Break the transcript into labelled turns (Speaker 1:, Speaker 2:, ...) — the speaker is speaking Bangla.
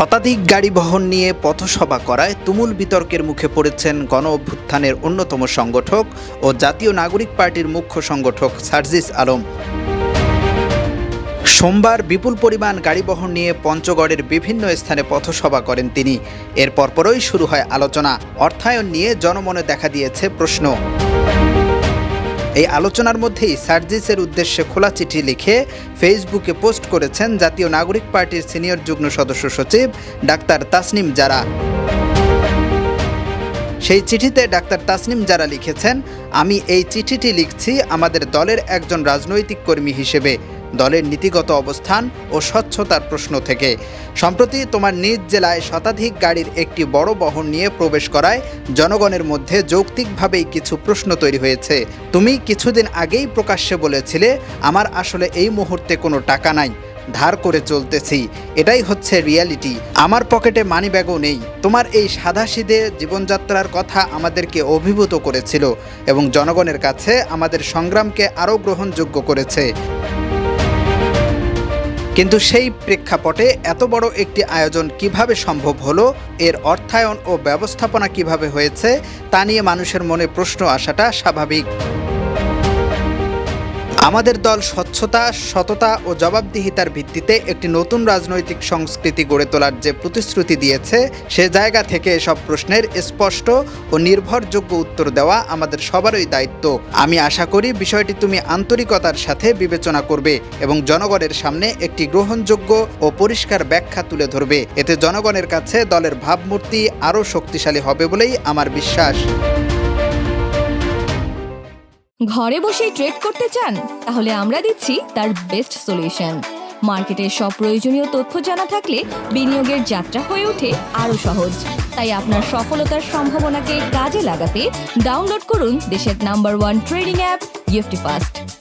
Speaker 1: শতাধিক গাড়ি বহন নিয়ে পথসভা করায় তুমুল বিতর্কের মুখে পড়েছেন গণ অভ্যুত্থানের অন্যতম সংগঠক ও জাতীয় নাগরিক পার্টির মুখ্য সংগঠক সার্জিস আলম। সোমবার বিপুল পরিমাণ গাড়ি বহন নিয়ে পঞ্চগড়ের বিভিন্ন স্থানে পথসভা করেন তিনি। এর পরপরই শুরু হয় আলোচনা। অর্থায়ন নিয়ে জনমনে দেখা দিয়েছে প্রশ্ন। এই আলোচনার মধ্যেই সার্জিসের উদ্দেশ্যে খোলা চিঠি লিখে ফেসবুকে পোস্ট করেছেন জাতীয় নাগরিক পার্টির সিনিয়র যুগ্ম সদস্য সচিব ডাক্তার তাসনিম জারা। সেই চিঠিতে ডাক্তার তাসনিম জারা লিখেছেন, আমি এই চিঠিটি লিখছি আমাদের দলের একজন রাজনৈতিক কর্মী হিসেবে। দলের নীতিগত অবস্থান ও স্বচ্ছতার প্রশ্ন থেকে। সম্প্রতি তোমার নিজ জেলায় শতাধিক গাড়ির একটি বড় বহন নিয়ে প্রবেশ করায় জনগণের মধ্যে যৌক্তিকভাবেই কিছু প্রশ্ন তৈরি হয়েছে। তুমি কিছুদিন আগেই প্রকাশ্যে বলেছিলে, আমার আসলে এই মুহূর্তে কোনো টাকা নাই, ধার করে চলতেছি। এটাই হচ্ছে রিয়ালিটি। আমার পকেটে মানি ব্যাগও নেই। তোমার এই সাদাসিদে জীবনযাত্রার কথা আমাদেরকে অভিভূত করেছিল এবং জনগণের কাছে আমাদের সংগ্রামকে আরও গ্রহণযোগ্য করেছে। কিন্তু সেই প্রেক্ষাপটে এত বড় একটি আয়োজন কীভাবে সম্ভব হলো, এর অর্থায়ন ও ব্যবস্থাপনা কীভাবে হয়েছে, তা নিয়ে মানুষের মনে প্রশ্ন আসাটা স্বাভাবিক। আমাদের দল স্বচ্ছতা, সততা ও জবাবদিহিতার ভিত্তিতে একটি নতুন রাজনৈতিক সংস্কৃতি গড়ে তোলার যে প্রতিশ্রুতি দিয়েছে, সে জায়গা থেকে এসব প্রশ্নের স্পষ্ট ও নির্ভরযোগ্য উত্তর দেওয়া আমাদের সবারই দায়িত্ব। আমি আশা করি বিষয়টি তুমি আন্তরিকতার সাথে বিবেচনা করবে এবং জনগণের সামনে একটি গ্রহণযোগ্য ও পরিষ্কার ব্যাখ্যা তুলে ধরবে। এতে জনগণের কাছে দলের ভাবমূর্তি আরও শক্তিশালী হবে বলেই আমার বিশ্বাস।
Speaker 2: ঘরে বসে ট্রেড করতে চান, তাহলে আমরা দিচ্ছি তার বেস্ট সলিউশন মার্কেটের সব প্রয়োজনীয় তথ্য জানা থাকলে বিনিয়োগের যাত্রা হয়ে ওঠে আরও সহজ। তাই আপনার সফলতার সম্ভাবনাকে কাজে লাগাতে ডাউনলোড করুন দেশের number one trading app EFT fast